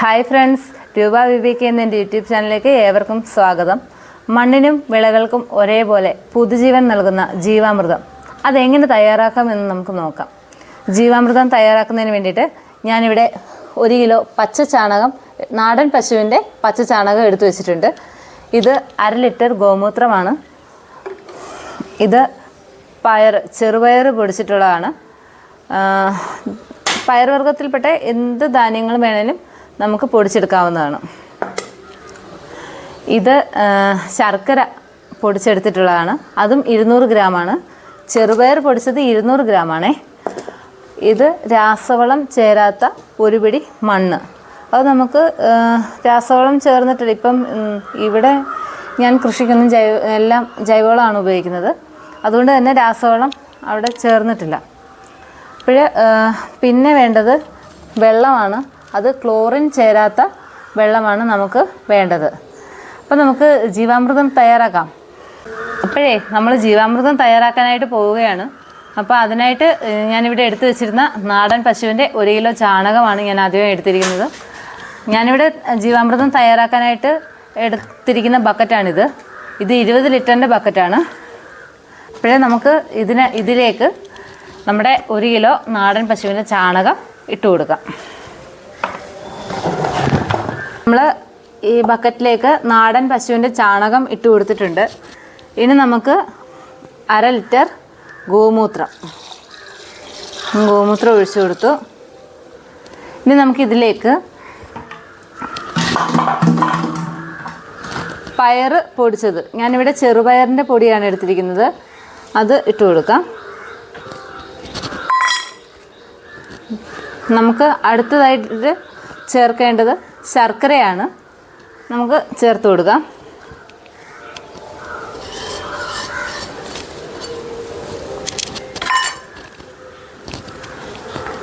Hi friends രൂപ വിവേക് എന്ന എന്റെ യൂട്യൂബ് ചാനലിലേക്ക് ഏവർക്കും സ്വാഗതം. മണ്ണിനും വിളകൾക്കും ഒരേപോലെ പുതുജീവൻ നൽകുന്ന ജീവാമൃതം. അതെങ്ങനെ തയ്യാറാക്കാമെന്ന് നമുക്ക് നോക്കാം. ജീവാമൃതം തയ്യാറാക്കുന്നതിന് വേണ്ടിയിട്ട് ഞാനിവിടെ ഒരു കിലോ പച്ച ചാണകം നാടൻ പശുവിന്റെ പച്ച ചാണകം എടുത്തു വെച്ചിട്ടുണ്ട്. ഇത് അര ലിറ്റർ ഗോമൂത്രമാണ്. ഇത് പയർ ചെറുപയർ പൊടിച്ചിട്ടുള്ളതാണ്. പയർവർഗത്തിൽപ്പെട്ട എന്ത് ധാന്യങ്ങളും വേണേലും നമുക്ക് പൊടിച്ചെടുക്കാവുന്നതാണ്. ഇത് ശർക്കര പൊടിച്ചെടുത്തിട്ടുള്ളതാണ്. അതും ഇരുന്നൂറ് ഗ്രാമാണ്. ചെറുപയർ പൊടിച്ചത് ഇരുന്നൂറ് ഗ്രാമാണേ. ഇത് രാസവളം ചേരാത്ത ഒരു പിടി മണ്ണ്. അത് നമുക്ക് രാസവളം ചേർന്നിട്ടില്ല. ഇപ്പം ഇവിടെ ഞാൻ കൃഷിക്കൊന്നും ജൈവ എല്ലാം ജൈവവളമാണ് ഉപയോഗിക്കുന്നത്. അതുകൊണ്ട് തന്നെ രാസവളം അവിടെ ചേർന്നിട്ടില്ല. അപ്പോൾ പിന്നെ വേണ്ടത് വെള്ളമാണ്. അത് ക്ലോറിൻ ചേരാത്ത വെള്ളമാണ് നമുക്ക് വേണ്ടത്. അപ്പോൾ നമുക്ക് ജീവാമൃതം തയ്യാറാക്കാം. അപ്പോഴേ നമ്മൾ ജീവാമൃതം തയ്യാറാക്കാനായിട്ട് പോവുകയാണ്. അപ്പോൾ അതിനായിട്ട് ഞാനിവിടെ എടുത്തു വെച്ചിരുന്ന നാടൻ പശുവിന്റെ ഒരു കിലോ ചാണകമാണ് ഞാൻ ആദ്യമേ എടുത്തിരിക്കുന്നത്. ഞാനിവിടെ ജീവാമൃതം തയ്യാറാക്കാനായിട്ട് എടുത്തിരിക്കുന്ന ബക്കറ്റാണിത്. ഇത് ഇരുപത് ലിറ്ററിന്റെ ബക്കറ്റാണ്. അപ്പോഴേ നമുക്ക് ഇതിന് ഇതിലേക്ക് നമ്മുടെ ഒരു കിലോ നാടൻ പശുവിന്റെ ചാണകം ഇട്ട് കൊടുക്കാം. നമ്മൾ ഈ ബക്കറ്റിലേക്ക് നാടൻ പശുവിന്റെ ചാണകം ഇട്ട് കൊടുത്തിട്ടുണ്ട്. ഇനി നമുക്ക് അര ലിറ്റർ ഗോമൂത്രം. ഗോമൂത്രം ഒഴിച്ചു കൊടുത്തു. ഇനി നമുക്കിതിലേക്ക് പയർ പൊടിച്ചത്. ഞാനിവിടെ ചെറുപയറിന്റെ പൊടിയാണ് എടുത്തിരിക്കുന്നത്. അത് ഇട്ട് കൊടുക്കാം. നമുക്ക് അടുത്തതായിട്ട് ചേർക്കേണ്ടത് ശർക്കരയാണ്. നമുക്ക് ചേർത്ത് കൊടുക്കാം.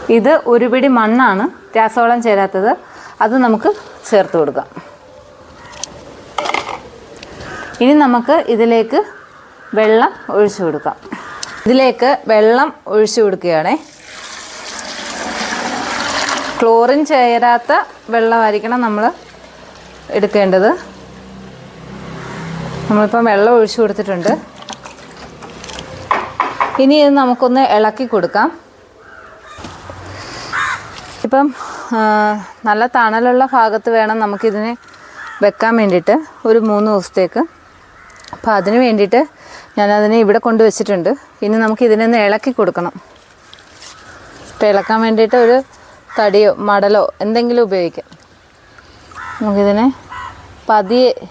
ഇത് ഒരു പിടി മണ്ണാണ്. രാസവളം ചേരാത്തത്. അത് നമുക്ക് ചേർത്ത് കൊടുക്കാം. ഇനി നമുക്ക് ഇതിലേക്ക് വെള്ളം ഒഴിച്ചു കൊടുക്കാം. ഇതിലേക്ക് വെള്ളം ഒഴിച്ചു കൊടുക്കുകയാണേ. ക്ലോറിൻ ചേരാത്ത വെള്ളമായിരിക്കണം നമ്മൾ എടുക്കേണ്ടത്. നമ്മളിപ്പം വെള്ളം ഒഴിച്ചു കൊടുത്തിട്ടുണ്ട്. ഇനി ഇത് നമുക്കൊന്ന് ഇളക്കി കൊടുക്കാം. ഇപ്പം നല്ല തണലുള്ള ഭാഗത്ത് വേണം നമുക്കിതിനെ വെക്കാൻ വേണ്ടിയിട്ട് ഒരു മൂന്ന് ദിവസത്തേക്ക്. അപ്പോൾ അതിന് വേണ്ടിയിട്ട് ഞാനതിനെ ഇവിടെ കൊണ്ടുവച്ചിട്ടുണ്ട് ഇനി നമുക്ക് ഇതിനൊന്ന് ഇളക്കി കൊടുക്കണം. ഇപ്പം ഇളക്കാൻ വേണ്ടിയിട്ട് ഒരു തടിയോ മടലോ എന്തെങ്കിലും ഉപയോഗിക്കാം. നമുക്കിതിനെ പതിയെ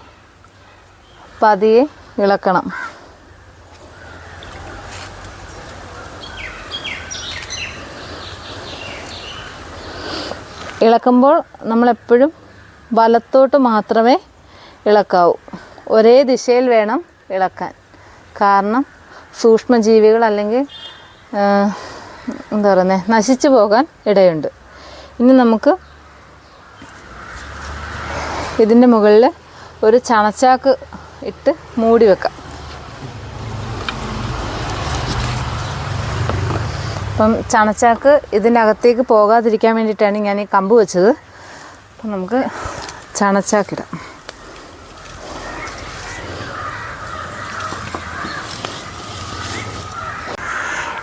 പതിയെ ഇളക്കണം. ഇളക്കുമ്പോൾ നമ്മളെപ്പോഴും വലത്തോട്ട് മാത്രമേ ഇളക്കാവൂ. ഒരേ ദിശയിൽ വേണം ഇളക്കാൻ. കാരണം സൂക്ഷ്മജീവികൾ അല്ലെങ്കിൽ എന്താ പറയുന്നത് നശിച്ചു പോകാൻ ഇടയുണ്ട്. ഇനി നമുക്ക് ഇതിന്റെ മുകളിൽ ഒരു ചണച്ചാക്ക് ഇട്ട് മൂടി വെക്കാം. അപ്പം ചണച്ചാക്ക് ഇതിന്റെ അകത്തേക്ക് പോകാതിരിക്കാൻ വേണ്ടിയിട്ടാണ് ഞാൻ ഈ കമ്പ് വെച്ചത്. അപ്പം നമുക്ക് ചണച്ചാക്കിടാം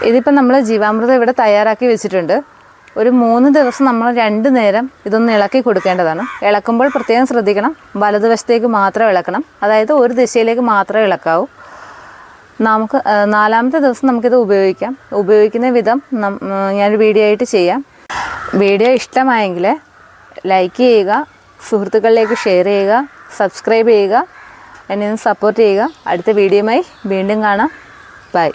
ഇതിപ്പം നമ്മൾ ജീവാമൃതം ഇവിടെ തയ്യാറാക്കി വെച്ചിട്ടുണ്ട്. ഒരു മൂന്ന് ദിവസം നമ്മൾ രണ്ട് നേരം ഇതൊന്ന് ഇളക്കി കൊടുക്കേണ്ടതാണ്. ഇളക്കുമ്പോൾ പ്രത്യേകം ശ്രദ്ധിക്കണം. വലതുവശത്തേക്ക് മാത്രം ഇളക്കണം. അതായത് ഒരു ദിശയിലേക്ക് മാത്രമേ ഇളക്കാവൂ. നമുക്ക് നാലാമത്തെ ദിവസം നമുക്കിത് ഉപയോഗിക്കാം. ഉപയോഗിക്കുന്ന വിധം ഞാനൊരു വീഡിയോ ആയിട്ട് ചെയ്യാം. വീഡിയോ ഇഷ്ടമായെങ്കിൽ ലൈക്ക് ചെയ്യുക സുഹൃത്തുക്കളിലേക്ക് ഷെയർ ചെയ്യുക സബ്സ്ക്രൈബ് ചെയ്യുക എന്നെ സപ്പോർട്ട് ചെയ്യുക. അടുത്ത വീഡിയോയുമായി വീണ്ടും കാണാം. ബൈ.